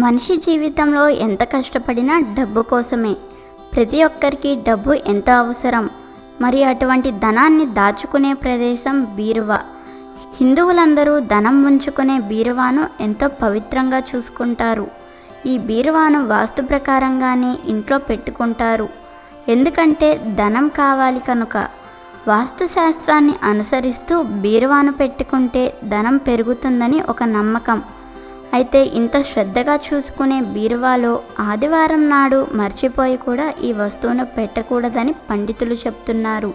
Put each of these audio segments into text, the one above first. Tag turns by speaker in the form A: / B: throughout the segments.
A: మనిషి జీవితంలో ఎంత కష్టపడినా డబ్బు కోసమే. ప్రతి ఒక్కరికి డబ్బు ఎంత అవసరం? మరి అటువంటి ధనాన్ని దాచుకునే ప్రదేశం బీరువా? హిందువులందరూ ధనం ఉంచుకునే బీరువాను ఎంతో పవిత్రంగా చూసుకుంటారు. ఈ బీరువాను వాస్తు ప్రకారంగానే ఇంట్లో పెట్టుకుంటారు. ఎందుకంటే ధనం కావాలి కనుక. వాస్తు శాస్త్రాన్ని అనుసరిస్తూ బీరువాను పెట్టుకుంటే ధనం పెరుగుతుందని ఒక నమ్మకం. అయితే ఇంత శ్రద్ధగా చూసుకునే బీరువాలో ఆదివారం నాడు మర్చిపోయి కూడా ఈ వస్తువును పెట్టకూడదని పండితులు చెప్తున్నారు.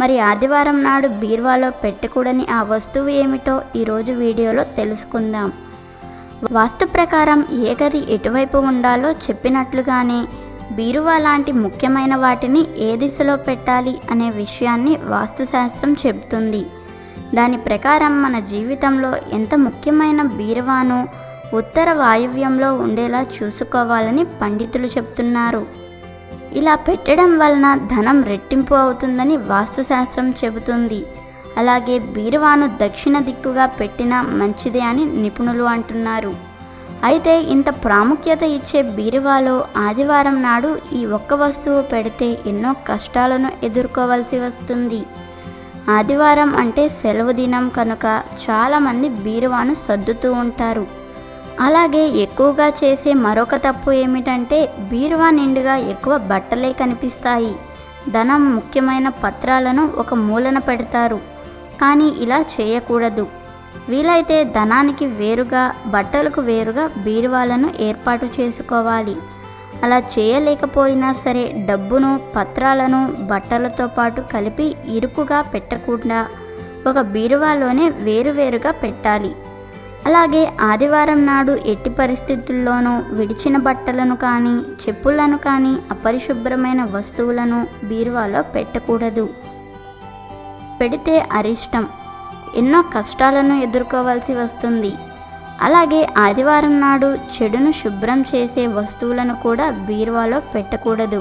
A: మరి ఆదివారం నాడు బీరువాలో పెట్టకూడని ఆ వస్తువు ఏమిటో ఈరోజు వీడియోలో తెలుసుకుందాం. వాస్తు ప్రకారం ఏ గది ఎటువైపు ఉండాలో చెప్పినట్లుగానే బీరువా లాంటి ముఖ్యమైన వాటిని ఏ దిశలో పెట్టాలి అనే విషయాన్ని వాస్తుశాస్త్రం చెబుతుంది. దాని ప్రకారం మన జీవితంలో ఎంత ముఖ్యమైన బీరువాను ఉత్తర వాయువ్యంలో ఉండేలా చూసుకోవాలని పండితులు చెప్తున్నారు. ఇలా పెట్టడం వలన ధనం రెట్టింపు అవుతుందని వాస్తుశాస్త్రం చెబుతుంది. అలాగే బీరువాను దక్షిణ దిక్కుగా పెట్టినా మంచిదే అని నిపుణులు అంటున్నారు. అయితే ఇంత ప్రాముఖ్యత ఇచ్చే బీరువాలో ఆదివారం నాడు ఈ ఒక్క వస్తువు పెడితే ఎన్నో కష్టాలను ఎదుర్కోవాల్సి వస్తుంది. ఆదివారం అంటే సెలవు దినం కనుక చాలామంది బీరువాను సర్దుతూ ఉంటారు. అలాగే ఎక్కువగా చేసే మరొక తప్పు ఏమిటంటే బీరువా నిండుగా ఎక్కువ బట్టలే కనిపిస్తాయి. ధనం ముఖ్యమైన పత్రాలను ఒక మూలన పెడతారు. కానీ ఇలా చేయకూడదు. వీలైతే ధనానికి వేరుగా బట్టలకు వేరుగా బీరువాలను ఏర్పాటు చేసుకోవాలి. అలా చేయలేకపోయినా సరే డబ్బును పత్రాలను బట్టలతో పాటు కలిపి ఇరుకుగా పెట్టకుండా ఒక బీరువాలోనే వేరువేరుగా పెట్టాలి. అలాగే ఆదివారం నాడు ఎట్టి పరిస్థితుల్లోనూ విడిచిన బట్టలను కానీ చెప్పులను కానీ అపరిశుభ్రమైన వస్తువులను బీరువాలో పెట్టకూడదు. పెడితే అరిష్టం. ఎన్నో కష్టాలను ఎదుర్కోవాల్సి వస్తుంది. అలాగే ఆదివారం నాడు చెడును శుభ్రం చేసే వస్తువులను కూడా బీరువాలో పెట్టకూడదు.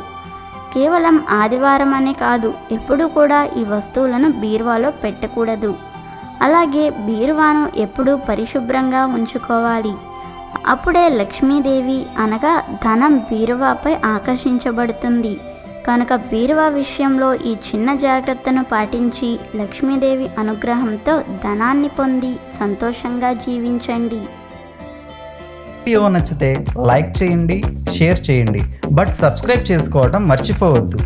A: కేవలం ఆదివారం అనే కాదు ఎప్పుడూ కూడా ఈ వస్తువులను బీరువాలో పెట్టకూడదు. అలాగే బీరువాను ఎప్పుడూ పరిశుభ్రంగా ఉంచుకోవాలి. అప్పుడే లక్ష్మీదేవి అనగా ధనం బీరువాపై ఆకర్షించబడుతుంది. కనుక బీరువా విషయంలో ఈ చిన్న జాగ్రత్తను పాటించి లక్ష్మీదేవి అనుగ్రహంతో ధనాన్ని పొంది సంతోషంగా జీవించండి.
B: వీడియో నచ్చితే లైక్ చేయండి షేర్ చేయండి. బట్ సబ్స్క్రైబ్ చేసుకోవడం మర్చిపోవద్దు.